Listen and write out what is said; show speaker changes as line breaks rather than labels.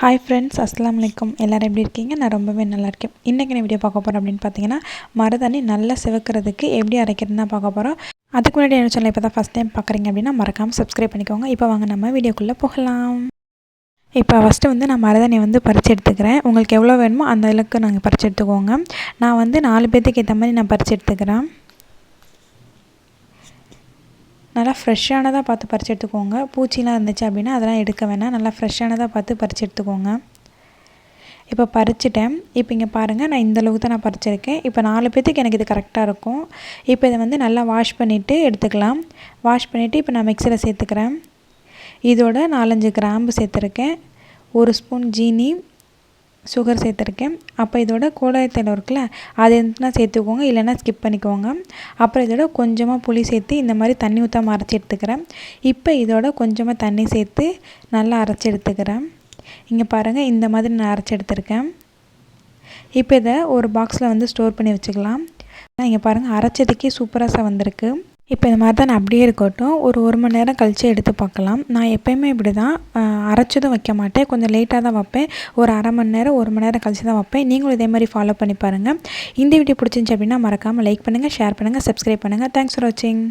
Hi friends அஸ்லாம் வலைக்கம் எல்லோரும் எப்படி இருக்கீங்க? நான் ரொம்பவே நல்லா இருக்கேன் இன்றைக்கி நான் வீடியோ பார்க்க போகிறேன் அப்படின்னு பார்த்தீங்கன்னா மருதாணி நல்லா சிவக்கிறதுக்கு எப்படி அரைக்கிறதுனா பார்க்க போகிறோம் அதுக்கு முன்னாடி என்ன சொல்ல இப்போ தான் ஃபஸ்ட் டைம் பார்க்குறீங்க அப்படின்னா மறக்காமல் சப்ஸ்கிரைப் பண்ணிக்கோங்க. இப்போ வாங்க நம்ம வீடியோக்குள்ளே போகலாம். இப்போ ஃபஸ்ட்டு வந்து நான் மருதாணி வந்து பறித்து எடுத்துக்கிறேன். உங்களுக்கு எவ்வளோ வேணுமோ அந்த அளவுக்கு நாங்கள் பறித்து எடுத்துக்கோங்க. நான் வந்து நாலு பேர்த்துக்கு ஏற்ற மாதிரி நான் பறித்து எடுத்துக்கிறேன். நல்லா ஃப்ரெஷ்ஷானதாக பார்த்து பறித்து எடுத்துக்கோங்க. பூச்சிலாம் இருந்துச்சு அப்படின்னா அதெல்லாம் எடுக்க வேணாம். நல்லா ஃப்ரெஷ்ஷானதாக பார்த்து பறித்து எடுத்துக்கோங்க. இப்போ பறிச்சிட்டேன். இப்போ இங்கே பாருங்கள் நான் இந்தளவுக்கு தான் நான் பறிச்சிருக்கேன். இப்போ நாலு பேர்த்துக்கு எனக்கு இது கரெக்டாக இருக்கும். இப்போ இதை வந்து நல்லா வாஷ் பண்ணிவிட்டு எடுத்துக்கலாம். வாஷ் பண்ணிவிட்டு இப்போ நான் மிக்சியில் சேர்த்துக்கிறேன். இதோட நாலஞ்சு கிராம்பு சேர்த்துருக்கேன். ஒரு ஸ்பூன் ஜீனி சுகர் சேர்த்துருக்கேன். அப்போ இதோட கோலாயத்தில் இருக்குல்ல அது இருந்தால் சேர்த்துக்கோங்க இல்லைன்னா ஸ்கிப் பண்ணிக்கோங்க. அப்புறம் இதோட கொஞ்சமாக புளி சேர்த்து இந்த மாதிரி தண்ணி ஊற்றாம அரைச்சி எடுத்துக்கிறேன். இப்போ இதோட கொஞ்சமாக தண்ணி சேர்த்து நல்லா அரைச்சி எடுத்துக்கிறேன். இங்கே பாருங்கள் இந்த மாதிரி நான் அரைச்சி எடுத்துருக்கேன். இப்போ இதை ஒரு பாக்ஸில் வந்து ஸ்டோர் பண்ணி வச்சுக்கலாம். இங்கே பாருங்கள் அரைச்சதுக்கே சூப்பராக வந்திருக்கு இப்போ இந்த மாதிரி தான் அப்படியே இருக்கட்டும். ஒரு ஒரு மணி நேரம் கழித்து எடுத்து பார்க்கலாம். நான் எப்போயுமே இப்படி தான் அரைச்சதும் வைக்க மாட்டேன். கொஞ்சம் லேட்டாக தான் வைப்பேன். ஒரு அரை மணி நேரம் ஒரு மணி நேரம் கழித்து தான் வைப்பேன். நீங்களும் இதே மாதிரி ஃபாலோ பண்ணி பாருங்கள் இந்த வீடியோ பிடிச்சிருந்துச்சி அப்படின்னா மறக்காமல் லைக் பண்ணுங்கள் ஷேர் பண்ணுங்கள் சப்ஸ்கிரைப் பண்ணுங்கள் தேங்க்ஸ் ஃபார் வாட்சிங்